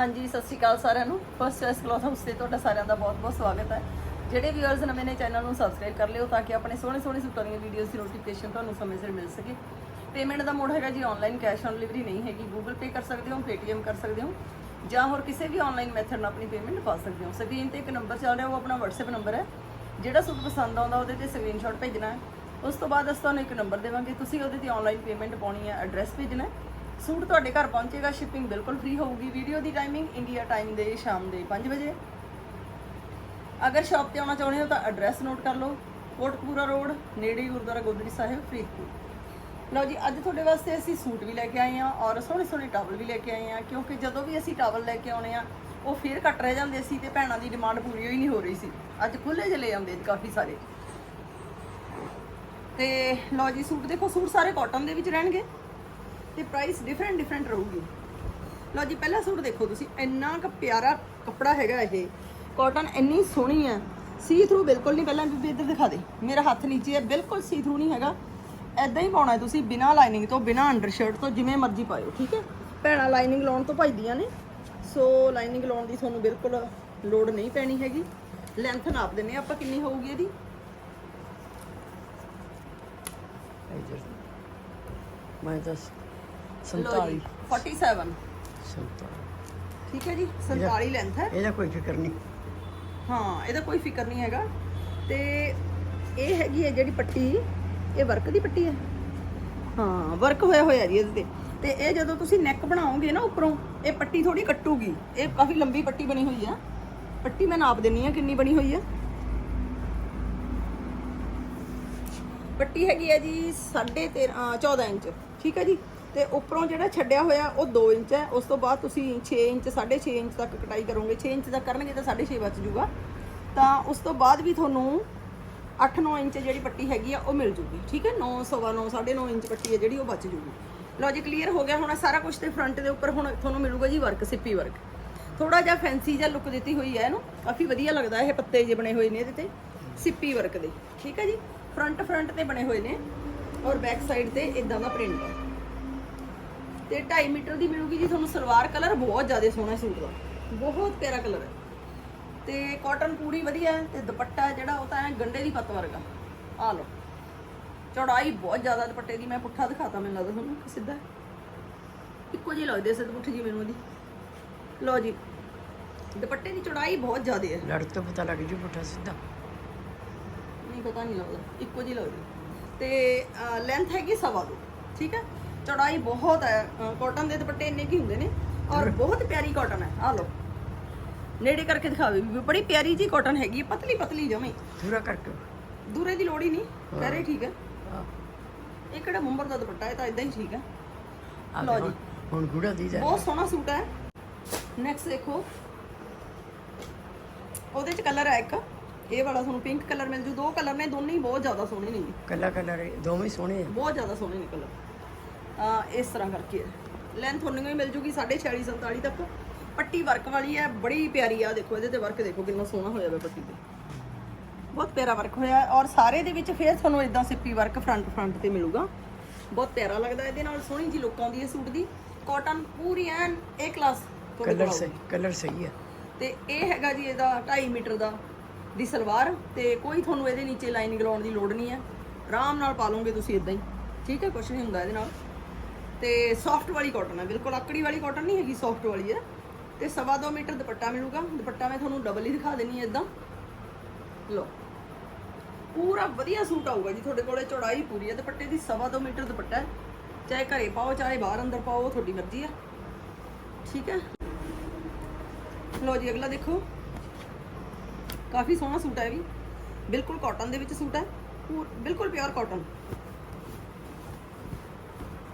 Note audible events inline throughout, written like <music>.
ਹਾਂਜੀ, ਸਤਿ ਸ਼੍ਰੀ ਅਕਾਲ ਸਾਰਿਆਂ ਨੂੰ। ਫਸਟ ਚੋਇਸ ਕਲੌਥ ਹਾਊਸ ਤੇ ਤੁਹਾਡਾ ਸਾਰਿਆਂ ਦਾ ਬਹੁਤ-ਬਹੁਤ ਸਵਾਗਤ ਹੈ। ਜਿਹੜੇ ਵੀਅਰਸ ਨਵੇਂ ਨੇ ਚੈਨਲ ਨੂੰ ਸਬਸਕ੍ਰਾਈਬ ਕਰ ਲਿਓ ਤਾਂ ਕਿ ਆਪਣੇ ਸੋਹਣੇ ਸੋਹਣੇ ਸੂਟਾਂ ਦੀਆਂ ਵੀਡੀਓਜ਼ ਦੀ ਨੋਟੀਫਿਕੇਸ਼ਨ ਤੁਹਾਨੂੰ ਸਮੇਂ ਸਿਰ ਮਿਲ ਸਕੇ। ਪੇਮੈਂਟ ਦਾ ਮੋਡ ਹੈਗਾ ਜੀ ਆਨਲਾਈਨ ਕੈਸ਼ ਔਨ ਡਿਲੀਵਰੀ ਨਹੀਂ ਹੈਗੀ। ਗੂਗਲ ਪੇ ਕਰ ਸਕਦੇ ਹੋ ਪੇਟੀਐਮ ਕਰ ਸਕਦੇ ਹੋ, ਜਾਂ ਹੋਰ ਕਿਸੇ ਵੀ ਆਨਲਾਈਨ ਮੈਥਡ ਨਾਲ ਆਪਣੀ ਪੇਮੈਂਟ ਪਾ ਸਕਦੇ ਹੋ। ਸਕਰੀਨ ਤੇ ਇੱਕ ਨੰਬਰ ਚੱਲ ਰਿਹਾ, ਉਹ ਆਪਣਾ WhatsApp ਨੰਬਰ ਹੈ। ਜਿਹੜਾ ਸੂਟ ਪਸੰਦ ਆਉਂਦਾ, ਉਹਦੇ ਤੇ ਸਕਰੀਨਸ਼ਾਟ ਭੇਜਣਾ ਹੈ। ਉਸ ਤੋਂ ਬਾਅਦ ਅਸੀਂ ਤੁਹਾਨੂੰ ਇੱਕ ਨੰਬਰ ਦੇਵਾਂਗੇ। ਤੁਸੀਂ ਉਹਦੇ ਤੇ ਆਨਲਾਈਨ ਪੇਮੈਂਟ ਪਾਉਣੀ ਹੈ ਐਡਰੈਸ ਭੇਜਣਾ ਹੈ। ਸੂਟ ਤੁਹਾਡੇ ਘਰ ਪਹੁੰਚੇਗਾ ਸ਼ਿਪਿੰਗ ਬਿਲਕੁਲ ਫ੍ਰੀ ਹੋਊਗੀ। ਵੀਡੀਓ ਦੀ ਟਾਈਮਿੰਗ ਇੰਡੀਆ ਟਾਈਮ ਦੇ ਸ਼ਾਮ ਦੇ 5 ਵਜੇ। ਅਗਰ ਸ਼ਾਪ ਤੇ ਆਉਣਾ ਚਾਹੁੰਦੇ ਹੋ ਤਾਂ ਐਡਰੈਸ ਨੋਟ ਕਰ ਲਓ। ਕੋਟਕਪੂਰਾ ਰੋਡ ਨੇੜੇ ਗੁਰਦੁਆਰਾ ਗੋਦੜੀ ਸਾਹਿਬ, ਫਰੀਦਕੋਟ। ਲਓ ਜੀ, ਅੱਜ ਤੁਹਾਡੇ ਵਾਸਤੇ ਅਸੀਂ ਸੂਟ ਵੀ ਲੈ ਕੇ ਆਏ ਹਾਂ ਔਰ ਸੋਹਣੇ ਸੋਹਣੇ ਟਾਵਲ ਵੀ ਲੈ ਕੇ ਆਏ ਹਾਂ, ਕਿਉਂਕਿ ਜਦੋਂ ਵੀ ਅਸੀਂ ਟਾਵਲ ਲੈ ਕੇ ਆਉਣੇ ਆ ਉਹ ਫੇਰ ਘੱਟ ਰਹਿ ਜਾਂਦੇ ਸੀ ਤੇ ਭੈਣਾਂ ਦੀ ਡਿਮਾਂਡ ਪੂਰੀ ਹੋਈ ਨਹੀਂ ਹੋ ਰਹੀ ਸੀ। ਅੱਜ ਖੁੱਲੇ ਜਿਹੇ ਲੈ ਆਉਂਦੇ ਕਾਫੀ ਸਾਰੇ। ਤੇ ਲਓ ਜੀ, ਸੂਟ ਦੇਖੋ, ਸੂਟ ਸਾਰੇ ਕਾਟਨ ਦੇ ਵਿੱਚ ਰਹਿਣਗੇ। ਤੇ ਪ੍ਰਾਈਸ ਡਿਫਰੈਂਟ ਡਿਫਰੈਂਟ ਰਹੂਗੀ। ਲਓ ਜੀ, ਪਹਿਲਾ ਸੂਟ ਦੇਖੋ ਤੁਸੀਂ, ਇੰਨਾ ਕੁ ਪਿਆਰਾ ਕੱਪੜਾ ਹੈਗਾ ਇਹ। ਕਾਟਨ ਇੰਨੀ ਸੋਹਣੀ ਹੈ। ਸੀ ਥਰੂ ਬਿਲਕੁਲ ਨਹੀਂ, ਪਹਿਲਾਂ ਬੀਬੀ ਇੱਧਰ ਦਿਖਾ ਦੇ। ਮੇਰਾ ਹੱਥ ਨੀਚੇ ਹੈ, ਬਿਲਕੁਲ ਸੀ ਥਰੂ ਨਹੀਂ ਹੈਗਾ। ਐਦਾਂ ਹੀ ਪਾਉਣਾ ਤੁਸੀਂ, ਬਿਨਾ ਲਾਈਨਿੰਗ ਤੋਂ, ਬਿਨਾ ਅੰਡਰਸ਼ਰਟ ਤੋਂ, ਜਿਵੇਂ ਮਰਜ਼ੀ ਪਾਇਓ, ਠੀਕ ਹੈ? ਭੈਣਾਂ ਲਾਈਨਿੰਗ ਲਾਉਣ ਤੋਂ ਭਜਦੀਆਂ ਨੇ। ਸੋ ਲਾਈਨਿੰਗ ਲਾਉਣ ਦੀ ਤੁਹਾਨੂੰ ਬਿਲਕੁਲ ਲੋੜ ਨਹੀਂ ਪੈਣੀ ਹੈਗੀ। ਲੈਂਥ ਨਾਪ ਦਿੰਨੇ ਆਪਾਂ, ਕਿੰਨੀ ਹੋਊਗੀ ਇਹਦੀ? ਮੈਂ ਦੱਸ 47 47 47 ਠੀਕ ਹੈ ਜੀ 47 ਲੈਂਥ ਹੈ। ਇਹਦਾ ਕੋਈ ਫਿਕਰ ਨਹੀਂ। ਹਾਂ ਇਹਦਾ ਕੋਈ ਫਿਕਰ ਨਹੀਂ ਹੈਗਾ। ਤੇ ਇਹ ਹੈਗੀ ਹੈ ਜਿਹੜੀ ਪੱਟੀ ਇਹ ਵਰਕ ਦੀ ਪੱਟੀ ਹੈ? ਹਾਂ ਵਰਕ ਹੋਇਆ ਹੋਇਆ ਜੀ ਇਹਦੇ ਤੇ। ਤੇ ਇਹ ਜਦੋਂ ਤੁਸੀਂ ਨੈਕ ਬਣਾਓਗੇ ਨਾ ਉੱਪਰੋਂ ਇਹ ਪੱਟੀ ਥੋੜੀ ਕੱਟੂਗੀ। ਇਹ ਕਾਫੀ ਲੰਬੀ ਪੱਟੀ ਬਣੀ ਹੋਈ ਆ। ਪੱਟੀ ਮੈਂ ਨਾਪ ਦਿੰਨੀ ਆ ਕਿੰਨੀ ਬਣੀ ਹੋਈ ਆ। ਪੱਟੀ ਹੈਗੀ ਹੈ ਜੀ 13.5 14 ਇੰਚ। ਠੀਕ ਹੈ ਜੀ? ਤੇ ਉੱਪਰੋਂ ਜਿਹੜਾ ਛੱਡਿਆ ਹੋਇਆ ਉਹ 2 ਇੰਚ ਹੈ। ਉਸ ਤੋਂ ਬਾਅਦ ਤੁਸੀਂ 6 ਇੰਚ 6.5 ਇੰਚ ਤੱਕ ਕਟਾਈ ਕਰੋਗੇ। 6 ਇੰਚ ਤੱਕ ਕਰਨਗੇ ਤਾਂ 6.5 ਬਚ ਜੂਗਾ। ਤਾਂ ਉਸ ਤੋਂ ਬਾਅਦ ਵੀ ਤੁਹਾਨੂੰ 8-9 ਇੰਚ ਜਿਹੜੀ ਪੱਟੀ ਹੈਗੀ ਆ, ਉਹ ਮਿਲ ਜੂਗੀ। ਠੀਕ ਹੈ? 9 ਸਵਾ 9 9.5 ਇੰਚ ਪੱਟੀ ਹੈ ਜਿਹੜੀ, ਉਹ ਬਚ ਜੂਗੀ। ਲਓ ਜੀ ਕਲੀਅਰ ਹੋ ਗਿਆ ਹੁਣ ਸਾਰਾ ਕੁਝ ਤੇ ਫਰੰਟ ਦੇ ਉੱਪਰ ਹੁਣ ਤੁਹਾਨੂੰ ਮਿਲੂਗਾ ਜੀ ਵਰਕ ਸਿੱਪੀ ਵਰਕ ਥੋੜਾ ਜਿਹਾ ਫੈਂਸੀ ਜਿਹਾ ਲੁੱਕ ਦਿੱਤੀ ਹੋਈ ਹੈ ਇਹਨੂੰ। ਕਾਫੀ ਵਧੀਆ ਲੱਗਦਾ ਇਹ ਪੱਤੇ ਜੇ ਬਣੇ ਹੋਏ ਨੇ ਇਹਦੇ ਤੇ, ਸਿੱਪੀ ਵਰਕ ਦੇ। ਠੀਕ ਹੈ ਜੀ? ਫਰੰਟ ਫਰੰਟ ਤੇ ਬਣੇ ਹੋਏ ਨੇ। ਔਰ ਬੈਕ ਸਾਈਡ ਤੇ ਇਦਾਂ ਦਾ ਪ੍ਰਿੰਟ ਹੈ। ਤੇ 2.5 ਮੀਟਰ ਦੀ ਮਿਲੂਗੀ ਜੀ ਤੁਹਾਨੂੰ ਸਲਵਾਰ ਕਲਰ ਬਹੁਤ ਜ਼ਿਆਦਾ ਸੋਹਣਾ ਸੂਟ ਦਾ। ਬਹੁਤ ਪਿਆਰਾ ਕਲਰ ਹੈ। ਤੇ ਕਾਟਨ ਪੂਰੀ ਵਧੀਆ ਹੈ ਤੇ ਦੁਪੱਟਾ ਜਿਹੜਾ ਉਹ ਤਾਂ ਐਂ ਗੰਡੇ ਦੀ ਪੱਤ ਵਰਗਾ। ਆ ਲਓ। ਚੌੜਾਈ ਬਹੁਤ ਜ਼ਿਆਦਾ ਦੁਪੱਟੇ ਦੀ ਮੈਂ ਪੁੱਠਾ ਦਿਖਾਤਾ ਮੈਨੂੰ ਲੱਗਦਾ ਤੁਹਾਨੂੰ ਸਿੱਧਾ। ਇੱਕੋ ਜਿਹੀ ਲੱਗਦੀ ਸਿੱਧ ਪੁੱਠੀ ਜੀ ਮੈਨੂੰ ਇਹਦੀ ਲਓ ਜੀ ਦੁਪੱਟੇ ਦੀ ਚੌੜਾਈ ਬਹੁਤ ਜ਼ਿਆਦਾ ਹੈ। ਲੜ ਤੋਂ ਪਤਾ ਲੱਗ ਜੂ ਪੁੱਠਾ ਸਿੱਧਾ। ਨਹੀਂ ਪਤਾ ਨਹੀਂ ਲੱਗਦਾ। ਇੱਕੋ ਜਿਹੀ ਲੱਗਦੀ ਤੇ ਲੈਂਥ ਹੈਗੀ ਸਵਾ ਦੋ ਠੀਕ ਹੈ? ਚੌੜਾਈ ਬਹੁਤ ਹੈ ਕਾਟਨ ਦੇ ਦੁਪੱਟੇ ਇੰਨੇ ਕੀ ਹੁੰਦੇ ਨੇ? ਔਰ ਬਹੁਤ ਪਿਆਰੀ ਕਾਟਨ ਹੈ। ਆ ਲਓ। ਨੇੜੇ ਕਰਕੇ ਦਿਖਾਵੇ ਵੀ ਬੜੀ ਪਿਆਰੀ ਜੀ ਕਾਟਨ ਹੈਗੀ ਪਤਲੀ ਪਤਲੀ ਜਮੇ। ਪੂਰਾ ਕਰਕੇ। ਦੂਰੇ ਦੀ ਲੋੜ ਹੀ ਨਹੀਂ ਕਹਿ ਰਹੇ ਠੀਕ ਹੈ। ਇਹ ਕਿਹੜਾ ਮੁੰਬਰ ਦਾ ਦੁਪੱਟਾ ਹੈ? ਤਾਂ ਇਦਾਂ ਹੀ ਠੀਕ ਹੈ। ਆ ਲਓ ਜੀ। ਹੁਣ ਗੂੜਾ ਦੀ ਜਾ ਬਹੁਤ ਸੋਹਣਾ ਸੂਟ ਹੈ। ਨੈਕਸਟ ਦੇਖੋ। ਉਹਦੇ ਚ ਕਲਰ ਹੈ ਇੱਕ। ਇਹ ਵਾਲਾ ਤੁਹਾਨੂੰ ਪਿੰਕ ਕਲਰ ਮਿਲ ਜੂ। ਦੋ ਕਲਰ ਨੇ ਦੋਨੇ ਹੀ ਬਹੁਤ ਜ਼ਿਆਦਾ ਸੋਹਣੇ ਨੇ। ਜੀ ਕੱਲਾ ਕਲਰ ਦੋਵੇਂ ਹੀ ਸੋਹਣੇ ਆ। ਬਹੁਤ ਜ਼ਿਆਦਾ ਸੋਹਣੇ ਨਿਕਲ ਆ ਇਸ ਤਰ੍ਹਾਂ ਕਰਕੇ। ਲੈਂਥ ਤੁਹਾਨੂੰ ਹੀ ਮਿਲ ਜੂਗੀ 6.5 47 ਤੱਕ। ਪੱਟੀ ਵਰਕ ਵਾਲੀ ਹੈ ਬੜੀ ਪਿਆਰੀ ਆ ਦੇਖੋ ਇਹਦੇ ਤੇ ਵਰਕ ਦੇਖੋ ਕਿੰਨਾ ਸੋਹਣਾ ਹੋਇਆ ਵਾ ਪੱਟੀ ਤੇ। ਬਹੁਤ ਪਿਆਰਾ ਵਰਕ ਹੋਇਆ ਔਰ ਸਾਰੇ ਦੇ ਵਿੱਚ ਫੇਰ ਤੁਹਾਨੂੰ ਇਦਾਂ ਸਿੱਪੀ ਵਰਕ ਫਰੰਟ ਫਰੰਟ ਤੇ ਮਿਲੂਗਾ। ਬਹੁਤ ਪਿਆਰਾ ਲੱਗਦਾ ਇਹਦੇ ਨਾਲ ਸੋਹਣੀ ਜੀ ਲੁੱਕ ਆਉਂਦੀ ਹੈ ਸੂਟ ਦੀ। ਕਾਟਨ ਪੂਰੀ ਐਨ ਏ ਕਲਾਸ ਕਲਰ ਸਹੀ ਕਲਰ ਸਹੀ ਆ ਤੇ ਇਹ ਹੈਗਾ ਜੀ ਇਹਦਾ 2.5 ਮੀਟਰ ਦਾ ਦੀ ਸਲਵਾਰ ਤੇ ਕੋਈ ਤੁਹਾਨੂੰ ਇਹਦੇ ਨੀਚੇ ਲਾਈਨਿੰਗ ਲਾਉਣ ਦੀ ਲੋੜ ਨਹੀਂ ਹੈ। ਆਰਾਮ ਨਾਲ ਪਾ ਲਓਗੇ ਤੁਸੀਂ ਇਦਾਂ ਹੀ। ਠੀਕ ਹੈ ਕੁਝ ਨਹੀਂ ਹੁੰਦਾ ਇਹਦੇ ਨਾਲ। ਤੇ ਸੌਫਟ ਵਾਲੀ ਕਾਟਨ ਹੈ ਬਿਲਕੁਲ ਆਕੜੀ ਵਾਲੀ ਕਾਟਨ ਨਹੀਂ ਹੈਗੀ ਸੌਫਟ ਵਾਲੀ ਹੈ ਤੇ ਸਵਾ ਦੋ ਮੀਟਰ ਦੁਪੱਟਾ ਮਿਲੂਗਾ। ਦੁਪੱਟਾ ਮੈਂ ਤੁਹਾਨੂੰ ਡਬਲ ਹੀ ਦਿਖਾ ਦੇਣੀ ਹੈ ਇਦਾਂ। ਲਓ। ਪੂਰਾ ਵਧੀਆ ਸੂਟ ਆਊਗਾ ਜੀ। ਤੁਹਾਡੇ ਕੋਲੇ ਚੌੜਾਈ ਪੂਰੀ ਹੈ ਦੁਪੱਟੇ ਦੀ ਸਵਾ ਦੋ ਮੀਟਰ ਦੁਪੱਟਾ ਹੈ। ਚਾਹੇ ਘਰੇ ਪਾਓ, ਚਾਹੇ ਬਾਹਰ ਅੰਦਰ ਪਾਓ ਤੁਹਾਡੀ ਮਰਜ਼ੀ ਹੈ ਠੀਕ ਹੈ? ਲਓ ਜੀ, ਅਗਲਾ ਦੇਖੋ। ਕਾਫੀ ਸੋਹਣਾ ਸੂਟ ਹੈ ਵੀ। ਬਿਲਕੁਲ ਕਾਟਨ ਦੇ ਵਿੱਚ ਸੂਟ ਹੈ। ਪੂਰ- ਬਿਲਕੁਲ ਪਿਓਰ ਕਾਟਨ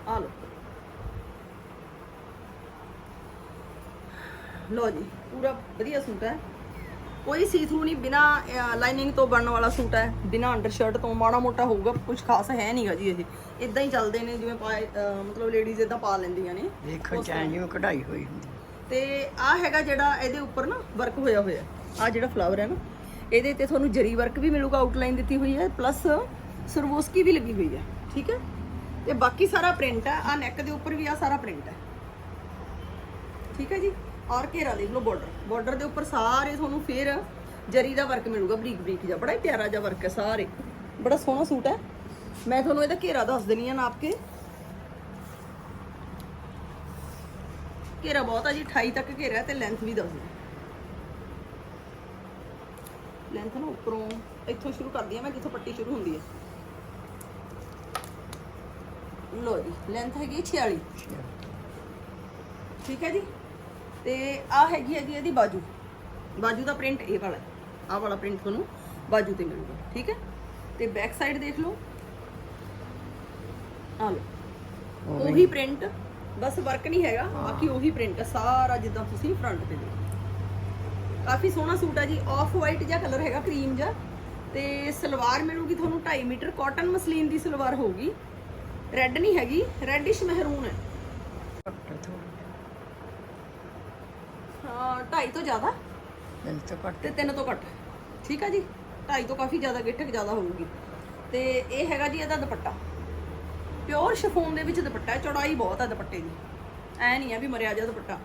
ਆ ਲਓ। ਲਓ ਜੀ ਪੂਰਾ ਵਧੀਆ ਸੂਟ ਹੈ। ਕੋਈ ਸੀ ਥਰੂ ਨਹੀਂ ਬਿਨਾ ਲਾਈਨਿੰਗ ਤੋਂ ਬਣਨ ਵਾਲਾ ਸੂਟ ਹੈ। ਬਿਨਾ ਅੰਡਰਸ਼ਰਟ ਤੋਂ ਮਾੜਾ ਮੋਟਾ ਹੋਊਗਾ ਕੁਝ ਖਾਸ ਹੈ ਨਹੀਂਗਾ ਜੀ ਇਹ। ਇਦਾਂ ਹੀ ਚੱਲਦੇ ਨੇ ਜਿਵੇਂ ਪਾਏ ਮਤਲਬ ਲੇਡੀਜ਼ ਇਦਾਂ ਪਾ ਲੈਂਦੀਆਂ ਨੇ। ਦੇਖੋ ਚਾਹ ਜਿਵੇਂ ਕਢਾਈ ਹੋਈ ਹੁੰਦੀ। ਤੇ ਆ ਹੈਗਾ ਜਿਹੜਾ ਇਹਦੇ ਉੱਪਰ ਨਾ ਵਰਕ ਹੋਇਆ ਹੋਇਆ। ਆ ਜਿਹੜਾ ਫਲਾਵਰ ਹੈ ਨਾ ਇਹਦੇ ਤੇ ਤੁਹਾਨੂੰ ਜਰੀ ਵਰਕ ਵੀ ਮਿਲੂਗਾ ਆਊਟਲਾਈਨ ਦਿੱਤੀ ਹੋਈ ਹੈ ਪਲੱਸ ਸਰਵੋਸਕੀ ਵੀ ਲੱਗੀ ਹੋਈ ਹੈ ਠੀਕ ਹੈ? ਤੇ ਬਾਕੀ ਸਾਰਾ ਪ੍ਰਿੰਟ ਹੈ। ਆ ਨੈਕ ਦੇ ਉੱਪਰ ਵੀ ਆ ਸਾਰਾ ਪ੍ਰਿੰਟ ਹੈ। ਠੀਕ ਹੈ ਜੀ? ਔਰ ਘੇਰਾ ਦੇਖ ਲਓ ਬਾਰਡਰ ਬਾਰਡਰ ਦੇ ਉੱਪਰ ਸਾਰੇ ਤੁਹਾਨੂੰ ਫੇਰ ਜਰੀ ਦਾ ਵਰਕ ਮਿਲੂਗਾ ਬਰੀਕ ਬਰੀਕ ਜਿਹਾ। ਬੜਾ ਹੀ ਪਿਆਰਾ ਜਿਹਾ ਵਰਕ ਹੈ ਸਾਰੇ। ਬੜਾ ਸੋਹਣਾ ਸੂਟ ਹੈ। ਮੈਂ ਤੁਹਾਨੂੰ ਇਹਦਾ ਘੇਰਾ ਦੱਸ ਦਿੰਨੀ ਆ ਨਾਪ ਕੇ। ਘੇਰਾ ਬਹੁਤ ਆ ਜੀ 28 ਤੱਕ ਘੇਰਾ ਤੇ ਲੈਂਥ ਵੀ ਦੱਸ ਦਿਓ। ਲੈਂਥ ਨਾ ਉੱਪਰੋਂ ਇੱਥੋਂ ਸ਼ੁਰੂ ਕਰਦੀ ਆ ਮੈਂ ਜਿੱਥੋਂ ਪੱਟੀ ਸ਼ੁਰੂ ਹੁੰਦੀ ਹੈ ਲੋ ਜੀ ਲੈਂਥ ਹੈਗੀ 46 ਠੀਕ ਹੈ ਜੀ? ਤੇ ਆ ਹੈਗੀ ਹੈ ਜੀ ਇਹਦੀ ਬਾਜੂ। ਬਾਜੂ ਦਾ ਪ੍ਰਿੰਟ ਇਹ ਵਾਲਾ ਆ ਵਾਲਾ ਪ੍ਰਿੰਟ ਤੁਹਾਨੂੰ ਬਾਜੂ ਤੇ ਮਿਲੂਗਾ ਠੀਕ ਹੈ? ਤੇ ਬੈਕ ਸਾਈਡ ਦੇਖ ਲਓ। ਆ ਲਓ। ਉਹੀ ਪ੍ਰਿੰਟ ਬਸ ਵਰਕ ਨਹੀਂ ਹੈਗਾ ਬਾਕੀ ਉਹੀ ਪ੍ਰਿੰਟ ਸਾਰਾ ਜਿੱਦਾਂ ਤੁਸੀਂ ਫਰੰਟ ਤੇ ਦੇਖੋ। ਕਾਫੀ ਸੋਹਣਾ ਸੂਟ ਹੈ ਜੀ। ਆਫ ਵਾਈਟ ਜਿਹਾ ਕਲਰ ਹੈਗਾ ਕਰੀਮ ਜਿਹਾ। ਤੇ ਸਲਵਾਰ ਮਿਲੂਗੀ ਤੁਹਾਨੂੰ 2.5 ਮੀਟਰ। ਕਾਟਨ ਮਸਲੀਨ ਦੀ ਸਲਵਾਰ ਹੋਊਗੀ। ਰੈੱਡ ਨਹੀਂ ਹੈਗੀ। ਰੈੱਡਿਸ਼ ਮਹਿਰੂਨ ਹੈ। ਹਾਂ 2.5 ਤੋਂ ਜ਼ਿਆਦਾ? ਦਿਨ ਤੋਂ ਘੱਟ। ਤੇ 3 ਤੋਂ ਘੱਟ। ਠੀਕ ਹੈ ਜੀ? 2.5 ਤੋਂ ਕਾਫੀ ਜ਼ਿਆਦਾ ਗਿੱਠਕ ਜ਼ਿਆਦਾ ਹੋਊਗੀ। ਤੇ ਇਹ ਹੈਗਾ ਜੀ ਇਹਦਾ ਦੁਪੱਟਾ। ਪਿਓਰ ਸ਼ਿਫੋਨ ਦੇ ਵਿੱਚ ਦੁਪੱਟਾ ਹੈ ਚੌੜਾਈ ਬਹੁਤ ਹੈ ਦੁਪੱਟੇ ਦੀ। ਐ ਨਹੀਂ ਆ ਵੀ ਮਰਿਆ ਜਾ ਦੁਪੱਟਾ।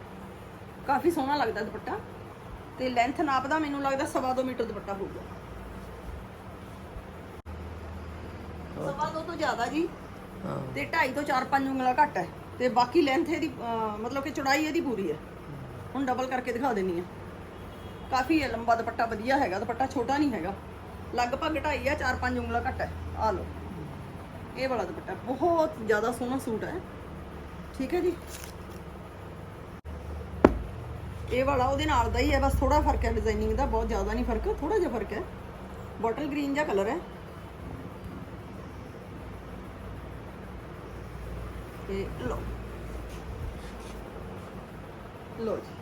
ਕਾਫੀ ਸੋਹਣਾ ਲੱਗਦਾ ਦੁਪੱਟਾ। ਤੇ ਲੈਂਥ ਨਾਪਦਾ ਮੈਨੂੰ ਲੱਗਦਾ ਸਵਾ ਦੋ ਮੀਟਰ ਦੁਪੱਟਾ ਹੋਊਗਾ। ਸਵਾ ਦੋ ਤੋਂ ਜ਼ਿਆਦਾ ਜੀ। ਤੇ 2.5 ਤੋਂ 4-5 ਉਂਗਲਾਂ ਘੱਟ ਹੈ। ਤੇ ਬਾਕੀ ਲੈਂਥ ਇਹਦੀ ਮਤਲਬ ਕਿ ਚੌੜਾਈ ਇਹਦੀ ਪੂਰੀ ਹੈ। ਹੁਣ ਡਬਲ ਕਰਕੇ ਦਿਖਾ ਦਿੰਨੀ ਆ। ਕਾਫੀ ਹੈ, ਲੰਬਾ ਦੁਪੱਟਾ ਵਧੀਆ ਹੈਗਾ, ਦੁਪੱਟਾ ਛੋਟਾ ਨਹੀਂ ਹੈਗਾ। ਲਗਭਗ 2.5 ਆ 4-5 ਉਂਗਲਾਂ ਘੱਟ ਹੈ। ਆ ਲਓ। ਇਹ ਵਾਲਾ ਦੁਪੱਟਾ, ਬਹੁਤ ਜ਼ਿਆਦਾ ਸੋਹਣਾ ਸੂਟ ਹੈ। ਠੀਕ ਹੈ ਜੀ? ਇਹ ਵਾਲਾ ਉਹਦੇ ਨਾਲ ਦਾ ਹੀ ਹੈ, ਬਸ ਥੋੜਾ ਫ਼ਰਕ ਹੈ ਡਿਜ਼ਾਈਨਿੰਗ ਦਾ, ਬਹੁਤ ਜ਼ਿਆਦਾ ਨਹੀਂ ਫ਼ਰਕ ਥੋੜਾ ਜਿਹਾ ਫ਼ਰਕ ਹੈ। ਬੋਟਲ ਗ੍ਰੀਨ ਜਿਹਾ ਕਲਰ ਹੈ। ਤੇ ਲੋ ਲੋ ਜੀ।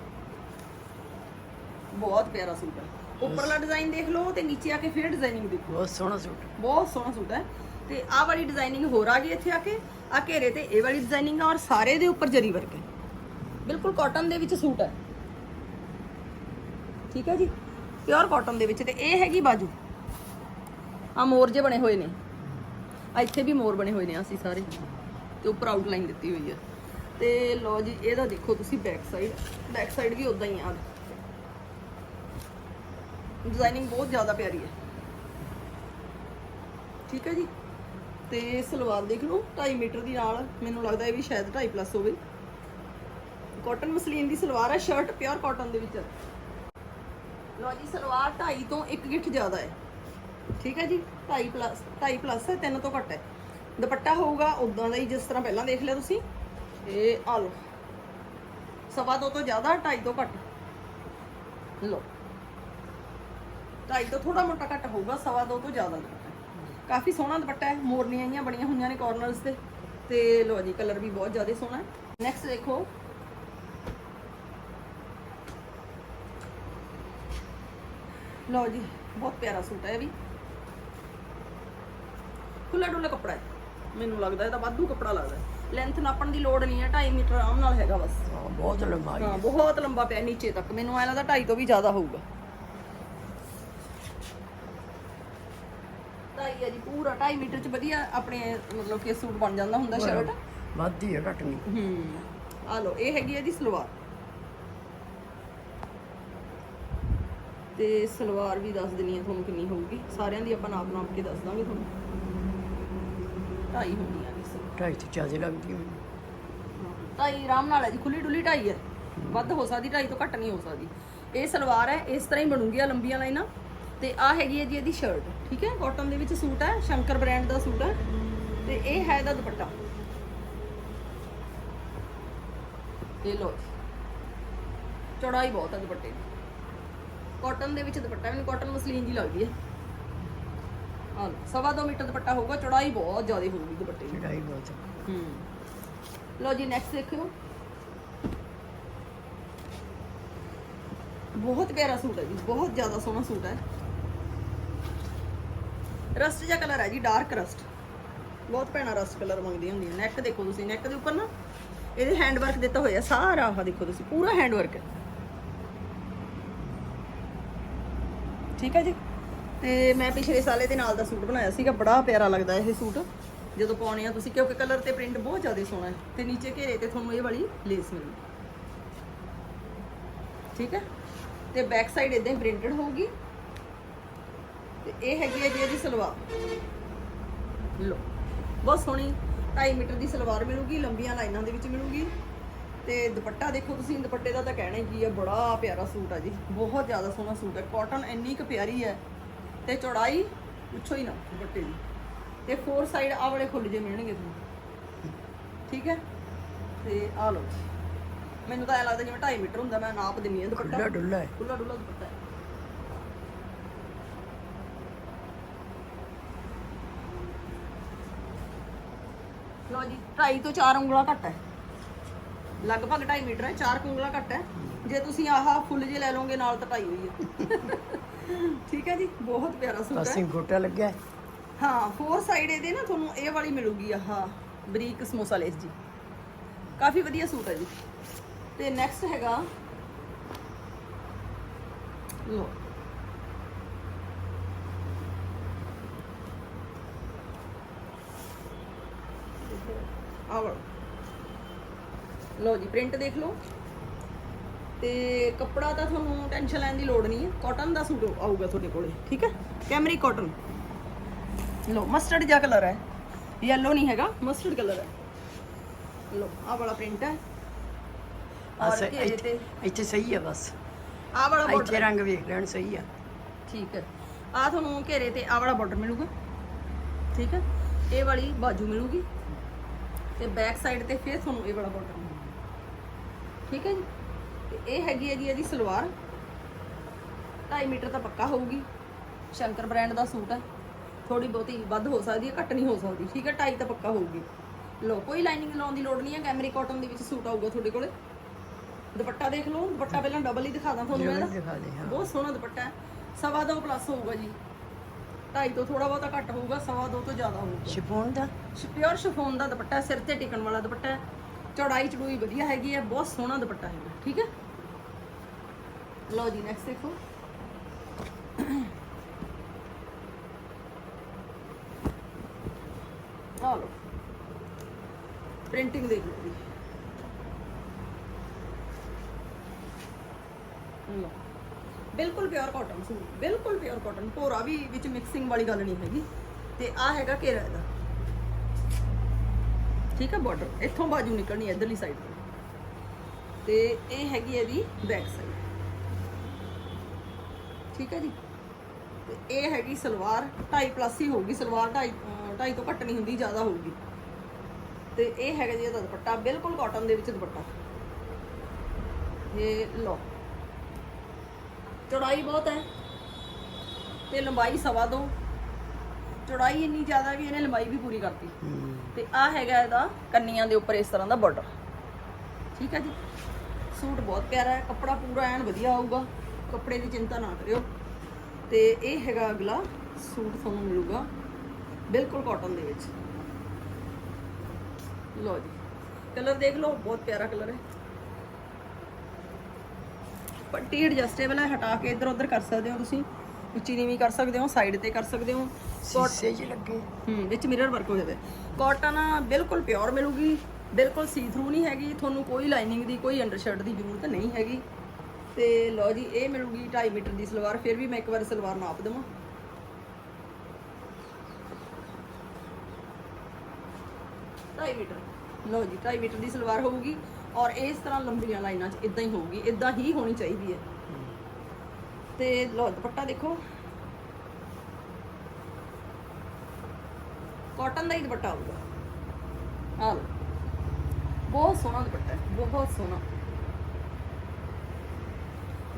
ਬਹੁਤ ਪਿਆਰਾ ਸੂਟ ਹੈ। ਉੱਪਰਲਾ ਡਿਜ਼ਾਈਨ ਦੇਖ ਲਓ ਤੇ ਨੀਚੇ ਆ ਕੇ ਫਿਰ ਡਿਜ਼ਾਈਨਿੰਗ ਦੇਖੋ। ਬਹੁਤ ਸੋਹਣਾ ਸੂਟ। ਬਹੁਤ ਸੋਹਣਾ ਸੂਟ ਹੈ। ਤੇ ਆਹ ਵਾਲੀ ਡਿਜ਼ਾਈਨਿੰਗ ਹੋਰ ਆ ਗਈ ਇੱਥੇ ਆ ਕੇ। ਆ ਘੇਰੇ ਤੇ ਇਹ ਵਾਲੀ ਡਿਜ਼ਾਈਨਿੰਗ ਆ ਔਰ ਸਾਰੇ ਦੇ ਉੱਪਰ ਜਰੀ ਵਰਕ ਹੈ। ਬਿਲਕੁਲ ਕਾਟਨ ਦੇ ਵਿੱਚ ਸੂਟ ਹੈ। ਠੀਕ ਹੈ ਜੀ? ਪਿਓਰ ਕਾਟਨ ਦੇ ਵਿੱਚ ਤੇ ਇਹ ਹੈਗੀ ਬਾਜੂ। ਆ ਮੋਰ ਜੇ ਬਣੇ ਹੋਏ ਨੇ। ਆ ਇੱਥੇ ਵੀ ਮੋਰ ਬਣੇ ਹੋਏ ਨੇ ਅਸੀਂ ਸਾਰੇ। ਤੇ ਉੱਪਰ ਆਊਟਲਾਈਨ ਦਿੱਤੀ ਹੋਈ ਹੈ। ਤੇ ਲੋ ਜੀ ਇਹਦਾ ਦੇਖੋ ਤੁਸੀਂ ਬੈਕ ਸਾਈਡ ਬੈਕ ਸਾਈਡ ਵੀ ਉਦਾਂ ਹੀ ਆ। ਡਿਜ਼ਾਈਨਿੰਗ ਬਹੁਤ ਜ਼ਿਆਦਾ ਪਿਆਰੀ ਹੈ। ਠੀਕ ਹੈ ਜੀ? ਤੇ ਸਲਵਾਰ ਦੇਖ ਲਓ 2.5 ਮੀਟਰ ਦੀ ਨਾਲ ਮੈਨੂੰ ਲੱਗਦਾ ਇਹ ਵੀ ਸ਼ਾਇਦ 2.5 ਪਲੱਸ ਹੋਵੇ। ਕਾਟਨ ਮਸਲੀਨ ਦੀ ਸਲਵਾਰ ਹੈ ਸ਼ਰਟ ਪਿਓਰ ਕਾਟਨ ਦੇ ਵਿੱਚ ਹੈ। ਜੀ, ਸਲਵਾਰ 2.5 ਤੋਂ 1 ਗਿੱਠ ਜ਼ਿਆਦਾ ਹੈ। ਠੀਕ ਹੈ ਜੀ? 2.5 ਪਲੱਸ 2.5 ਪਲੱਸ ਹੈ 3 ਤੋਂ ਘੱਟ ਹੈ। ਦੁਪੱਟਾ ਹੋਊਗਾ ਉਦਾਂ ਦਾ ਹੀ, ਜਿਸ ਤਰ੍ਹਾਂ ਪਹਿਲਾਂ ਦੇਖ ਲਿਆ ਤੁਸੀਂ। ਇਹ ਆ ਲਓ। ਸਵਾ ਦੋ ਤੋਂ ਜ਼ਿਆਦਾ 2.5 ਤੋਂ ਘੱਟ। ਲਓ। ਢਾਈ ਤੋਂ ਥੋੜਾ ਮੋਟਾ ਘੱਟ ਹੋਊਗਾ ਸਵਾ ਦੋ ਤੋਂ ਜ਼ਿਆਦਾ ਦੁਪੱਟਾ ਹੈ। ਕਾਫੀ ਸੋਹਣਾ ਦੁਪੱਟਾ ਹੈ ਮੋਰਨੀਆਂ ਆਈਆਂ ਬਣੀਆਂ ਹੋਈਆਂ ਨੇ ਕਾਰਨਰਸ ਤੇ। ਤੇ ਲੋ ਜੀ ਕਲਰ ਵੀ ਬਹੁਤ ਜ਼ਿਆਦਾ ਸੋਹਣਾ ਹੈ। ਨੈਕਸਟ ਦੇਖੋ। ਲੋ ਜੀ ਬਹੁਤ ਪਿਆਰਾ ਸੂਟ ਹੈ ਇਹ ਵੀ। ਖੁੱਲਾ ਡੁੱਲਾ ਕੱਪੜਾ ਹੈ। ਮੈਨੂੰ ਲੱਗਦਾ ਇਹਦਾ ਵਾਧੂ ਕੱਪੜਾ ਲੱਗਦਾ ਲੈਂਥ ਨਾਪਣ ਦੀ ਲੋੜ ਨਹੀਂ ਹੈ 2.5 ਮੀਟਰ ਆਰਾਮ ਨਾਲ ਹੈਗਾ ਬਸ। ਹਾਂ ਬਹੁਤ ਲੰਬਾਈ ਹਾਂ। ਬਹੁਤ ਲੰਬਾ ਪਿਆ ਨੀਚੇ ਤੱਕ। ਮੈਨੂੰ ਐ ਲੱਗਦਾ 2.5 ਤੋਂ ਵੀ ਜ਼ਿਆਦਾ ਹੋਊਗਾ ਢਾਈ ਹੈ ਜੀ ਪੂਰਾ 2.5 ਮੀਟਰ ਚ ਵਧੀਆ ਆਪਣੇ ਮਤਲਬ ਕਿ ਸੂਟ ਬਣ ਜਾਂਦਾ ਹੁੰਦਾ ਸ਼ਰਟ ਵੱਧਦੀ ਹੈ ਘੱਟ ਨਹੀਂ। ਹੂੰ। ਆ ਲਓ ਇਹ ਹੈਗੀ ਹੈ ਜੀ ਸਲਵਾਰ। ਤੇ ਸਲਵਾਰ ਵੀ ਦੱਸ ਦਿੰਨੀ ਆ ਤੁਹਾਨੂੰ ਕਿੰਨੀ ਹੋਊਗੀ। ਸਾਰਿਆਂ ਦੀ ਆਪਾਂ ਨਾਪ ਨਾਪ ਕੇ ਦੱਸ ਦਾਂਗੇ ਤੁਹਾਨੂੰ। ਢਾਈ ਹੁੰਦੀਆਂ ਨੇ ਸਲਵਾਰ। ਢਾਈ ਤੋਂ ਜ਼ਿਆਦਾ ਲੱਗਦੀ ਮੈਨੂੰ ਢਾਈ ਆਰਾਮ ਨਾਲ ਹੈ ਜੀ ਖੁੱਲੀ ਡੁੱਲੀ ਢਾਈ ਹੈ ਵੱਧ ਹੋ ਸਕਦੀ ਢਾਈ ਤੋਂ ਘੱਟ ਨਹੀਂ ਹੋ ਸਕਦੀ। ਇਹ ਸਲਵਾਰ ਹੈ ਇਸ ਤਰ੍ਹਾਂ ਹੀ ਬਣੂਗੀ ਆ ਲੰਬੀਆਂ ਲਾਈਨਾਂ। ਤੇ ਆ ਹੈਗੀ ਹੈ ਜੀ ਇਹਦੀ ਸ਼ਰਟ ਠੀਕ ਹੈ? ਕਾਟਨ ਦੇ ਵਿੱਚ ਸੂਟ ਹੈ ਸ਼ੰਕਰ ਬ੍ਰਾਂਡ ਦਾ ਸੂਟ ਹੈ। ਤੇ ਇਹ ਹੈ ਇਹਦਾ ਦੁਪੱਟਾ। ਇਹ ਲੋ ਚੌੜਾਈ ਬਹੁਤ ਹੈ ਦੁਪੱਟੇ ਦੀ। ਕਾਟਨ ਦੇ ਵਿੱਚ ਦੁਪੱਟਾ ਮੈਨੂੰ ਕਾਟਨ ਮਸਲੀਨ ਜੀ ਲੱਗਦੀ ਹੈ। ਲਓ ਸਵਾ ਦੋ ਮੀਟਰ ਦੁਪੱਟਾ ਹੋਊਗਾ ਚੌੜਾਈ ਬਹੁਤ ਜ਼ਿਆਦਾ ਹੋਊਗੀ ਦੁਪੱਟੇ ਦੀ। ਚੜਾਈ ਬਹੁਤ ਹੈ। ਹੂੰ। ਲਓ ਜੀ ਨੈਕਸਟ ਦੇਖਿਓ। ਬਹੁਤ ਪਿਆਰਾ ਸੂਟ ਹੈ ਜੀ ਬਹੁਤ ਜ਼ਿਆਦਾ ਸੋਹਣਾ ਸੂਟ ਹੈ। ਰਸਟ ਜਿਹਾ ਕਲਰ ਹੈ ਜੀ ਡਾਰਕ ਰਸਟ। ਬਹੁਤ ਭੈਣਾ ਰਸਟ ਕਲਰ ਮੰਗਦੀਆਂ ਹੁੰਦੀਆਂ। ਨੈਕ ਦੇਖੋ ਤੁਸੀਂ ਨੈਕ ਦੇ ਉੱਪਰ ਨਾ, ਇਹਦੇ ਹੈਂਡ ਵਰਕ ਦਿੱਤਾ ਹੋਇਆ, ਸਾਰਾ ਆਹ ਦੇਖੋ ਤੁਸੀਂ, ਪੂਰਾ ਹੈਂਡ ਵਰਕ ਹੈ ਠੀਕ ਹੈ ਜੀ? ਤੇ ਮੈਂ ਪਿਛਲੇ ਸਾਲੇ ਦੇ ਨਾਲ ਦਾ ਸੂਟ ਬਣਾਇਆ ਸੀਗਾ, ਬੜਾ ਪਿਆਰਾ ਲੱਗਦਾ ਇਹ ਸੂਟ। ਜਦੋਂ ਪਾਉਣੇ ਆ ਤੁਸੀਂ, ਕਿਉਂਕਿ ਕਲਰ ਤੇ ਪ੍ਰਿੰਟ ਬਹੁਤ ਜ਼ਿਆਦਾ ਸੋਹਣਾ ਹੈ। ਤੇ ਨੀਚੇ ਘੇਰੇ ਤੇ ਤੁਹਾਨੂੰ ਇਹ ਵਾਲੀ ਲੇਸ ਮਿਲੂ। ਠੀਕ ਹੈ? ਤੇ ਬੈਕ ਸਾਈਡ ਇਦਾਂ ਹੀ ਪ੍ਰਿੰਟਡ ਹੋਊਗੀ। ਤੇ ਇਹ ਹੈਗੀ ਹੈ ਜੀ ਇਹਦੀ ਸਲਵਾਰ। ਲੋ ਬਹੁਤ ਸੋਹਣੀ 2.5 ਮੀਟਰ ਦੀ ਸਲਵਾਰ ਮਿਲੂਗੀ ਲੰਬੀਆਂ ਲਾਈਨਾਂ ਦੇ ਵਿੱਚ ਮਿਲੂਗੀ। ਤੇ ਦੁਪੱਟਾ ਦੇਖੋ ਤੁਸੀਂ ਦੁਪੱਟੇ ਦਾ ਤਾਂ ਕਹਿਣਾ ਕੀ ਹੈ ਬੜਾ ਪਿਆਰਾ ਸੂਟ ਆ ਜੀ। ਬਹੁਤ ਜ਼ਿਆਦਾ ਸੋਹਣਾ ਸੂਟ ਹੈ ਕਾਟਨ ਇੰਨੀ ਕੁ ਪਿਆਰੀ ਹੈ ਤੇ ਚੌੜਾਈ ਪੁੱਛੋ ਹੀ ਨਾ ਦੁਪੱਟੇ ਦੀ। ਤੇ ਫੋਰ ਸਾਈਡ ਆ ਵਾਲੇ ਖੁੱਲ ਜੇ ਮਿਲਣਗੇ ਤੁਹਾਨੂੰ। ਠੀਕ ਹੈ? ਤੇ ਆ ਲਓ। ਮੈਨੂੰ ਤਾਂ ਐ ਲੱਗਦਾ ਜਿਵੇਂ 2.5 ਮੀਟਰ ਹੁੰਦਾ ਮੈਂ ਨਾਪ ਦਿੰਨੀ ਆ ਦੁਪੱਟਾ। ਖੁੱਲਾ ਡੁੱਲਾ ਹੈ। ਖੁੱਲਾ ਡੁੱਲਾ ਦੁਪੱਟਾ ਲਓ ਜੀ 2.5 ਤੋਂ 4 ਉਂਗਲਾਂ ਘੱਟ ਹੈ। ਲਗਭਗ 2.5 ਮੀਟਰ ਹੈ 4 ਉਂਗਲਾਂ ਘੱਟ ਹੈ। ਜੇ ਤੁਸੀਂ ਆਹ ਫੁੱਲ ਜੇ ਲੈ ਲਓਗੇ ਨਾਲ ਤਾਂ 2.5 ਹੋਈ ਹੈ। ਠੀਕ ਹੈ ਜੀ ਬਹੁਤ ਪਿਆਰਾ ਸੂਟ ਹੈ। ਪਾਸੇ ਗੋਟਾ ਲੱਗਿਆ ਹੈ। ਹਾਂ ਫੋਰ ਸਾਈਡ ਇਹਦੇ ਨਾ ਤੁਹਾਨੂੰ ਇਹ ਵਾਲੀ ਮਿਲੂਗੀ ਆਹ ਬਰੀਕ ਸਮੋਸਾ ਲੇਸ ਜੀ। ਕਾਫੀ ਵਧੀਆ ਸੂਟ ਹੈ ਜੀ। ਤੇ ਨੈਕਸਟ ਹੈਗਾ ਲੋ ਆਵਲ ਲੋ ਜੀ ਪ੍ਰਿੰਟ ਦੇਖ ਲਓ। ਤੇ ਕੱਪੜਾ ਤਾਂ ਤੁਹਾਨੂੰ ਟੈਨਸ਼ਨ ਲੈਣ ਦੀ ਲੋੜ ਨਹੀਂ ਹੈ। ਕਾਟਨ ਦਾ ਸੂਟ ਆਊਗਾ ਤੁਹਾਡੇ ਕੋਲੇ ਠੀਕ ਹੈ? ਕੈਮਰੀ ਕਾਟਨ ਲੋ ਮਸਟਰਡ ਜਿਹਾ ਕਲਰ ਹੈ। ਯੈਲੋ ਨਹੀਂ ਹੈਗਾ ਮਸਟਰਡ ਕਲਰ ਹੈ। ਲੋ ਆਹ ਵਾਲਾ ਪ੍ਰਿੰਟ ਹੈ। ਔਰ ਘੇਰੇ ਤੇ ਇੱਥੇ ਇੱਥੇ ਸਹੀ ਹੈ ਬਸ। ਆਹ ਵਾਲਾ ਇੱਥੇ ਬਾਰਡਰ ਰੰਗ ਵੇਖ ਲੈਣ ਸਹੀ ਆ। ਠੀਕ ਹੈ। ਆਹ ਤੁਹਾਨੂੰ ਘੇਰੇ ਤੇ ਆਹ ਵਾਲਾ ਬਾਰਡਰ ਮਿਲੂਗਾ। ਠੀਕ ਹੈ? ਇਹ ਵਾਲੀ ਬਾਜੂ ਮਿਲੂਗੀ। ਤੇ ਬੈਕ ਸਾਈਡ ਤੇ ਫਿਰ ਤੁਹਾਨੂੰ ਇਹ ਵਾਲਾ ਬਾਰਡਰ ਮਿਲੂਗਾ। ਠੀਕ ਹੈ ਜੀ? ਤੇ ਇਹ ਹੈਗੀ ਹੈ ਜੀ ਇਹਦੀ ਸਲਵਾਰ। 2.5 ਮੀਟਰ ਤਾਂ ਪੱਕਾ ਹੋਊਗੀ। ਸ਼ੰਕਰ ਬ੍ਰਾਂਡ ਦਾ ਸੂਟ ਹੈ। ਥੋੜੀ ਬਹੁਤੀ ਵੱਧ ਹੋ ਸਕਦੀ ਹੈ ਘੱਟ ਨਹੀਂ ਹੋ ਸਕਦੀ। ਠੀਕ ਹੈ 2.5 ਤਾਂ ਪੱਕਾ ਹੋਊਗੀ। ਲੋ ਕੋਈ ਲਾਈਨਿੰਗ ਲਾਉਣ ਦੀ ਲੋੜ ਨਹੀਂ ਹੈ। ਕੈਮਰੀ ਕਾਟਨ ਦੇ ਵਿੱਚ ਸੂਟ ਆਊਗਾ ਤੁਹਾਡੇ ਕੋਲੇ। ਦੁਪੱਟਾ ਦੇਖ ਲਓ। ਦੁਪੱਟਾ ਪਹਿਲਾਂ ਡਬਲ ਹੀ ਦਿਖਾ ਦਾਂ ਤੁਹਾਨੂੰ ਹਾਂ। ਬਹੁਤ ਸੋਹਣਾ ਦੁਪੱਟਾ ਹੈ। ਸਵਾ ਦੋ ਪਲੱਸ ਹੋਊਗਾ ਜੀ। ਢਾਈ ਤੋਂ ਥੋੜਾ ਬਹੁਤਾ ਘੱਟ ਹੋਊਗਾ ਸਵਾ ਦੋ ਤੋਂ ਜ਼ਿਆਦਾ ਹੋਊਗਾ। ਸ਼ਿਫੋਨ ਦਾ? ਪਿਓਰ ਸ਼ਿਫੋਨ ਦਾ ਦੁਪੱਟਾ ਹੈ, ਸਿਰ ਤੇ ਟਿਕਣ ਵਾਲਾ ਦੁਪੱਟਾ ਹੈ। ਚੌੜਾਈ ਚੜੂਈ ਵਧੀਆ ਹੈਗੀ ਹੈ ਬਹੁਤ ਸੋਹਣਾ ਦੁਪੱਟਾ ਹੈਗਾ ਠੀਕ ਹੈ? ਲਓ ਜੀ ਨੈਕਸਟ ਦੇਖੋ। ਆ ਲਓ। ਪ੍ਰਿੰਟਿੰਗ ਦੇਖ ਲਓ ਜੀ। ਲਓ। ਬਿਲਕੁਲ ਪਿਓਰ ਕਾਟਨ ਸੂਟ ਬਿਲਕੁਲ ਪਿਓਰ ਕਾਟਨ ਭੋਰਾ ਵੀ ਵਿੱਚ ਮਿਕਸਿੰਗ ਵਾਲੀ ਗੱਲ ਨਹੀਂ ਹੈਗੀ। ਤੇ ਆ ਹੈਗਾ ਘੇਰਾ ਇਹਦਾ। ਠੀਕ ਹੈ ਬਾਰਡਰ ਇੱਥੋਂ ਬਾਜੂ ਨਿਕਲਣੀ ਹੈ ਇਧਰਲੀ ਸਾਈਡ ਤੋਂ। ਤੇ ਇਹ ਹੈਗੀ ਇਹਦੀ ਬੈਕ ਸਾਈਡ ਠੀਕ ਹੈ ਜੀ? ਤੇ ਇਹ ਹੈਗੀ ਸਲਵਾਰ 2.5 ਪਲੱਸ ਹੀ ਹੋਊਗੀ। ਸਲਵਾਰ 2.5 2.5 ਤੋਂ ਘੱਟ ਨਹੀਂ ਹੁੰਦੀ, ਜ਼ਿਆਦਾ ਹੋਊਗੀ। ਤੇ ਇਹ ਹੈਗਾ ਜੀ ਇਹਦਾ ਦੁਪੱਟਾ। ਬਿਲਕੁਲ ਕਾਟਨ ਦੇ ਵਿੱਚ ਦੁਪੱਟਾ। ਇਹ ਲੋ ਚੌੜਾਈ ਬਹੁਤ ਹੈ। ਤੇ ਲੰਬਾਈ ਸਵਾ ਦੋ। ਚੌੜਾਈ ਇੰਨੀ ਜ਼ਿਆਦਾ ਵੀ ਇਹਨੇ ਲੰਬਾਈ ਵੀ ਪੂਰੀ ਕਰਤੀ। ਤੇ ਆ ਹੈਗਾ ਇਹਦਾ ਕੰਨੀਆਂ ਦੇ ਉੱਪਰ ਇਸ ਤਰ੍ਹਾਂ ਦਾ ਬਾਰਡਰ ਠੀਕ ਹੈ ਜੀ? ਸੂਟ ਬਹੁਤ ਪਿਆਰਾ ਹੈ ਕੱਪੜਾ ਪੂਰਾ ਐਨ ਵਧੀਆ ਆਊਗਾ। ਕੱਪੜੇ ਦੀ ਚਿੰਤਾ ਨਾ ਕਰਿਓ। ਤੇ ਇਹ ਹੈਗਾ ਅਗਲਾ ਸੂਟ ਤੁਹਾਨੂੰ ਮਿਲੂਗਾ ਬਿਲਕੁਲ ਕਾਟਨ ਦੇ ਵਿੱਚ। ਲਓ ਜੀ। ਕਲਰ ਦੇਖ ਲਓ ਬਹੁਤ ਪਿਆਰਾ ਕਲਰ ਹੈ। ਪੱਟੀ ਐਡਜਸਟੇਬਲ ਹੈ ਹਟਾ ਕੇ ਇੱਧਰ ਉੱਧਰ ਕਰ ਸਕਦੇ ਹੋ ਤੁਸੀਂ। ਉੱਚੀ ਨੀਵੀਂ ਕਰ ਸਕਦੇ ਹੋ ਸਾਈਡ ਤੇ ਕਰ ਸਕਦੇ ਹੋ। ਸੀਸੇ ਜੀ ਲੱਗੇ। ਹੂੰ ਵਿੱਚ ਮਿਰਰ ਵਰਕ ਹੋ ਜਾਵੇ। ਕਾਟਨ ਬਿਲਕੁਲ ਪਿਓਰ ਮਿਲੂਗੀ ਬਿਲਕੁਲ ਸੀ ਥਰੂ ਨਹੀਂ ਹੈਗੀ। ਤੁਹਾਨੂੰ ਕੋਈ ਲਾਈਨਿੰਗ ਦੀ ਕੋਈ ਅੰਡਰਸ਼ਰਟ ਦੀ ਜ਼ਰੂਰਤ ਨਹੀਂ ਹੈਗੀ। ਤੇ ਲਓ ਜੀ ਇਹ ਮਿਲੂਗੀ 2.5 ਮੀਟਰ ਦੀ ਸਲਵਾਰ ਫਿਰ ਵੀ ਮੈਂ ਇੱਕ ਵਾਰ ਸਲਵਾਰ ਨਾਪ ਦੇਵਾਂ। ਢਾਈ ਮੀਟਰ। ਲਓ ਜੀ 2.5 ਮੀਟਰ ਦੀ ਸਲਵਾਰ ਹੋਊਗੀ। ਔਰ ਇਸ ਤਰ੍ਹਾਂ ਲੰਬੀਆਂ ਲਾਈਨਾਂ 'ਚ ਇਦਾਂ ਹੀ ਹੋਊਗੀ ਇਦਾਂ ਹੀ ਹੋਣੀ ਚਾਹੀਦੀ ਹੈ। ਤੇ ਲੋ, ਦੁਪੱਟਾ ਦੇਖੋ। ਕਾਟਨ ਦਾ ਹੀ ਦੁਪੱਟਾ ਆਊਗਾ ਆਹ ਲਓ ਬਹੁਤ ਸੋਹਣਾ ਦੁਪੱਟਾ ਬਹੁਤ ਸੋਹਣਾ।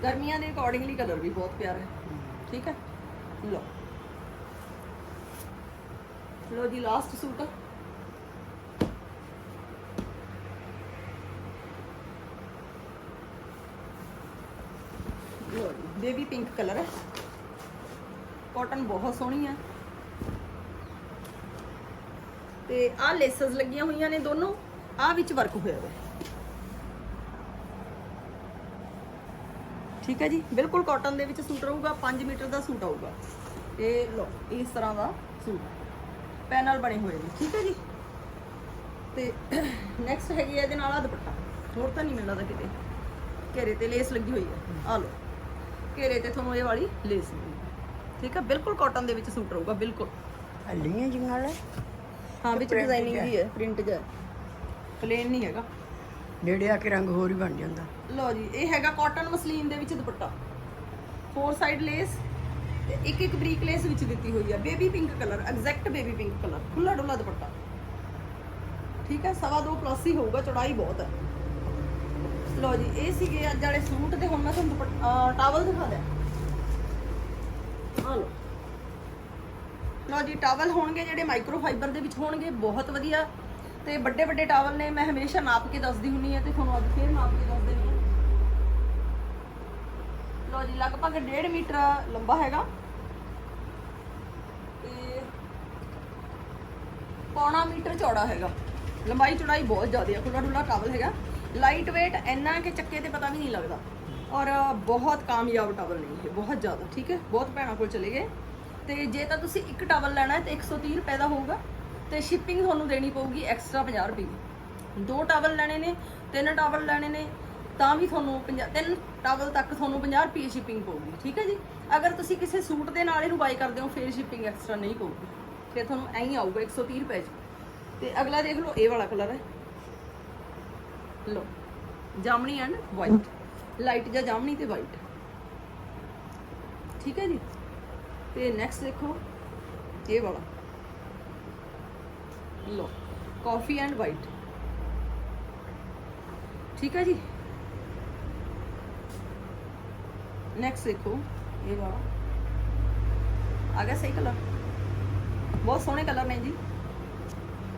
ਗਰਮੀਆਂ ਦੇ ਅਕੋਰਡਿੰਗਲੀ ਕਲਰ ਵੀ ਬਹੁਤ ਪਿਆਰਾ ਹੈ। ਠੀਕ ਹੈ? ਲਓ। ਲਓ ਜੀ ਲਾਸਟ ਸੂਟ ਲਓ ਜੀ ਬੇਬੀ ਪਿੰਕ ਕਲਰ ਹੈ। ਕਾਟਨ ਬਹੁਤ ਸੋਹਣੀ ਹੈ। ਤੇ ਆਹ ਲੇਸਸ ਲੱਗੀਆਂ ਹੋਈਆਂ ਨੇ ਦੋਨੋਂ। ਆਹ ਵਿੱਚ ਵਰਕ ਹੋਇਆ ਹੋਇਆ। ਠੀਕ ਹੈ ਜੀ? ਬਿਲਕੁਲ ਕਾਟਨ ਦੇ ਵਿੱਚ ਸੂਟ ਰਹੂਗਾ 5 ਮੀਟਰ ਦਾ ਸੂਟ ਆਊਗਾ। ਇਹ ਲੋ ਇਸ ਤਰ੍ਹਾਂ ਦਾ ਸੂਟ। ਪੈਨਲ ਬਣੇ ਹੋਏ ਨੇ, ਠੀਕ ਹੈ ਜੀ? ਤੇ ਨੈਕਸਟ ਹੈਗੀ ਹੈ ਇਹਦੇ ਨਾਲ ਆ ਦੁਪੱਟਾ। ਹੋਰ ਤਾਂ ਨਹੀਂ ਮਿਲਦਾ ਕਿਤੇ। ਘੇਰੇ ਤੇ ਲੇਸ ਲੱਗੀ ਹੋਈ ਹੈ। ਆ ਲਓ। ਘੇਰੇ ਤੇ ਤੁਹਾਨੂੰ ਇਹ ਵਾਲੀ ਲੇਸ ਮਿਲੇਗੀ ਠੀਕ ਹੈ ਬਿਲਕੁਲ ਕਾਟਨ ਦੇ ਵਿੱਚ ਸੂਟ ਰਹੂਗਾ ਬਿਲਕੁਲ। ਹੱਲੀਆਂ ਜਿਹੀਆਂ ਵਾਲੇ? ਹਾਂ ਵਿੱਚ print ਡਿਜ਼ਾਈਨਿੰਗ ਜਿਹਾ। ਦੀ ਹੈ ਪ੍ਰਿੰਟ ਜਿਹਾ। ਪਲੇਨ ਨਹੀਂ ਹੈਗਾ। ਨੇੜੇ ਆ ਕੇ ਰੰਗ ਹੋਰ ਹੀ ਬਣ ਜਾਂਦਾ। ਲਓ ਜੀ ਇਹ ਹੈਗਾ ਕਾਟਨ ਮਸਲੀਨ ਦੇ ਵਿੱਚ ਦੁਪੱਟਾ। ਫੋਰ ਸਾਈਡ ਲੇਸ ਤੇ ਇੱਕ ਇੱਕ ਬਰੀਕ ਲੇਸ ਵਿੱਚ ਦਿੱਤੀ ਹੋਈ ਹੈ baby pink colour exact baby pink colour ਖੁੱਲਾ ਡੁੱਲਾ ਦੁਪੱਟਾ। ਠੀਕ ਹੈ ਸਵਾ ਦੋ ਪਲੱਸ ਹੀ ਹੋਊਗਾ ਚੌੜਾਈ ਬਹੁਤ ਹੈ। ਲਓ ਜੀ ਇਹ ਸੀਗੇ ਅੱਜ ਵਾਲੇ ਸੂਟ ਤੇ ਹੁਣ ਮੈਂ ਤੁਹਾਨੂੰ ਟਾਵਲ ਦਿਖਾ ਦਿਆਂ। ਆ ਲਓ। ਲਓ ਜੀ ਟਾਵਲ ਹੋਣਗੇ ਜਿਹੜੇ ਮਾਈਕਰੋ ਫਾਈਬਰ ਦੇ ਵਿੱਚ ਹੋਣਗੇ ਬਹੁਤ ਵਧੀਆ। ਤੇ ਵੱਡੇ ਵੱਡੇ ਟਾਵਲ ਨੇ ਮੈਂ ਹਮੇਸ਼ਾ ਨਾਪ ਕੇ ਦੱਸਦੀ ਹੁੰਨੀ ਆ ਤੇ ਤੁਹਾਨੂੰ ਅੱਜ ਫੇਰ ਨਾਪ ਕੇ ਦੱਸ ਦੇਣੀ ਆ। ਲਓ ਜੀ ਲਗਭਗ 1.5 ਮੀਟਰ ਲੰਬਾ ਹੈਗਾ। ਤੇ ਪੌਣਾ ਮੀਟਰ ਚੌੜਾ ਹੈਗਾ। ਲੰਬਾਈ ਚੌੜਾਈ ਬਹੁਤ ਜ਼ਿਆਦਾ ਹੈ ਖੁੱਲਾ ਡੁੱਲਾ ਟਾਵਲ ਹੈਗਾ। ਲਾਈਟ weight ਇੰਨਾ ਕਿ ਚੱਕੇ ਤੇ ਪਤਾ ਵੀ ਨਹੀਂ ਲੱਗਦਾ। ਔਰ ਬਹੁਤ ਕਾਮਯਾਬ ਟਾਵਲ ਨੇ ਇਹ, ਬਹੁਤ ਜ਼ਿਆਦਾ, ਠੀਕ ਹੈ? ਬਹੁਤ ਭੈਣਾਂ ਕੋਲ ਚਲੇ ਗਏ। ਤੇ ਜੇ ਤਾਂ ਤੁਸੀਂ ਇੱਕ ਟਾਵਲ ਲੈਣਾ ਹੈ, ਤੇ 130 ਰੁਪਏ ਦਾ ਹੋਊਗਾ। ਤੇ ਸ਼ਿਪਿੰਗ ਤੁਹਾਨੂੰ ਦੇਣੀ ਪਊਗੀ ਐਕਸਟਰਾ 50 ਰੁਪਏ ਦੀ। ਦੋ ਟਾਵਲ ਲੈਣੇ ਨੇ, ਤਿੰਨ ਟਾਵਲ ਲੈਣੇ ਨੇ, ਤਾਂ ਵੀ ਤੁਹਾਨੂੰ 50 ਤਿੰਨ ਟਾਵਲ ਤੱਕ ਤੁਹਾਨੂੰ 50 ਰੁਪਏ ਸ਼ਿਪਿੰਗ ਪਊਗੀ, ਠੀਕ ਹੈ ਜੀ? ਅਗਰ ਤੁਸੀਂ ਕਿਸੇ ਸੂਟ ਦੇ ਨਾਲ ਇਹਨੂੰ ਬਾਈ ਕਰਦੇ ਹੋ, ਫਿਰ ਸ਼ਿਪਿੰਗ ਐਕਸਟਰਾ ਨਹੀਂ ਪਊਗੀ। ਫਿਰ ਤੁਹਾਨੂੰ ਐਂ ਹੀ ਆਊਗਾ 130 ਰੁਪਏ ਚ। ਤੇ ਅਗਲਾ ਦੇਖ ਲਓ, ਇਹ ਵਾਲਾ ਕਲਰ ਹੈ। ਲੋ ਜਾਮਣੀ ਐਂਡ ਵਾਈਟ ਲਾਈਟ ਜਾਂ ਜਾਮਣੀ ਤੇ ਵਾਈਟ ਠੀਕ ਹੈ ਜੀ ਤੇ ਨੈਕਸਟ ਦੇਖੋ ਇਹ ਵਾਲਾ ਲੋ ਕਾਫੀ ਐਂਡ ਵਾਈਟ ਠੀਕ ਹੈ ਜੀ ਨੈਕਸਟ ਦੇਖੋ ਇਹ ਵਾਲਾ ਆ ਗਿਆ ਸਹੀ ਕਲਰ ਬਹੁਤ ਸੋਹਣੇ ਕਲਰ ਨੇ ਜੀ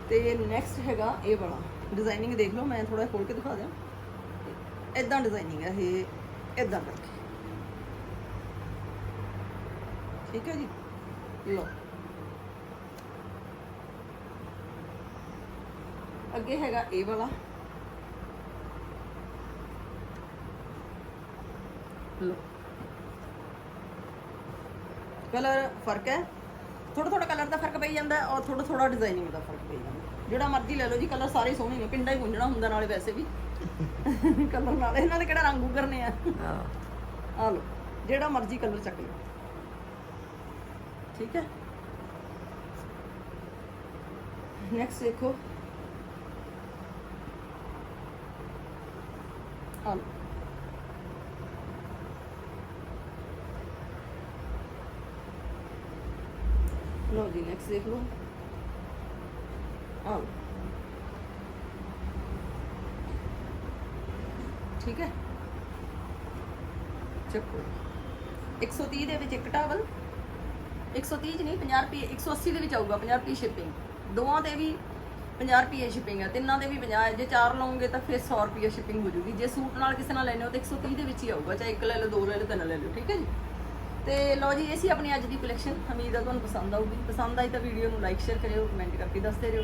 ਤੇ ਨੈਕਸਟ ਹੈਗਾ ਇਹ ਵਾਲਾ ਡਿਜ਼ਾਈਨਿੰਗ ਦੇਖ ਲਓ, ਮੈਂ ਥੋੜਾ ਖੋਲ ਕੇ ਦਿਖਾ ਦਿਆਂ। ਇਦਾਂ ਡਿਜ਼ਾਈਨਿੰਗ ਹੈ ਇਹ ਇਦਾਂ ਕਰਕੇ। ਠੀਕ ਹੈ ਜੀ? ਲਓ। ਅੱਗੇ ਹੈਗਾ ਇਹ ਵਾਲਾ। ਲਓ। ਕਲਰ ਫ਼ਰਕ ਹੈ। ਥੋੜਾ ਥੋੜਾ ਕਲਰ ਦਾ ਫ਼ਰਕ ਪਈ ਜਾਂਦਾ ਔਰ ਥੋੜਾ ਥੋੜਾ ਡਿਜ਼ਾਈਨਿੰਗ ਦਾ ਫ਼ਰਕ ਪਈ ਜਾਂਦਾ। ਜਿਹੜਾ ਮਰਜ਼ੀ ਲੈ ਲਓ ਜੀ ਕਲਰ ਸਾਰੇ ਸੋਹਣੇ ਨੇ ਪਿੰਡਾ ਹੀ ਗੁੰਝਣਾ ਹੁੰਦਾ ਨਾਲੇ ਵੈਸੇ ਵੀ। <laughs> ਕਲਰ ਨਾਲ ਇਹਨਾਂ ਦੇ ਕਿਹੜਾ ਰੰਗ ਉਗਰਨੇ ਆ। ਹਾਂ। ਆ ਲਓ ਜਿਹੜਾ ਮਰਜ਼ੀ ਕਲਰ ਚੱਕ ਲਓ। ਠੀਕ ਹੈ? ਨੈਕਸਟ ਦੇਖੋ। ਆ ਲਓ। ਲਓ ਜੀ ਨੈਕਸਟ ਦੇਖ ਲਓ। ਆ ਠੀਕ ਹੈ? ਚੱਕੋ। 130 ਦੇ ਵਿੱਚ ਇੱਕ ਟਾਵਲ 130 ਚ ਨਹੀਂ 50 ਰੁਪਏ 180 ਦੇ ਵਿੱਚ ਆਊਗਾ 50 ਰੁਪਏ ਸ਼ਿਪਿੰਗ ਦੋਵਾਂ ਤੇ ਵੀ 50 ਰੁਪਏ ਸ਼ਿਪਿੰਗ ਹੈ ਤਿੰਨਾਂ ਦੇ ਵੀ 50 ਹੈ ਜੇ ਚਾਰ ਲਓਗੇ ਤਾਂ ਫਿਰ 100 ਰੁਪਏ ਸ਼ਿਪਿੰਗ ਹੋ ਜੂਗੀ। ਜੇ ਸੂਟ ਨਾਲ ਕਿਸੇ ਨਾਲ ਲੈਣੇ ਹੋ ਤਾਂ 130 ਦੇ ਵਿੱਚ ਹੀ ਆਊਗਾ, ਚਾਹੇ ਇੱਕ ਲੈ ਲਓ, ਦੋ ਲੈ ਲਓ, ਤਿੰਨ ਲੈ ਲਓ, ਠੀਕ ਹੈ ਜੀ? ਤੇ ਲਓ ਜੀ, ਇਹ ਸੀ ਆਪਣੀ ਅੱਜ ਦੀ ਕਲੈਕਸ਼ਨ ਉਮੀਦ ਹੈ ਤੁਹਾਨੂੰ ਪਸੰਦ ਆਊਗੀ। ਪਸੰਦ ਆਈ ਤਾਂ ਵੀਡੀਓ ਨੂੰ ਲਾਈਕ ਸ਼ੇਅਰ ਕਰਿਓ ਕਮੈਂਟ ਕਰਕੇ ਦੱਸਦੇ ਰਹੋ।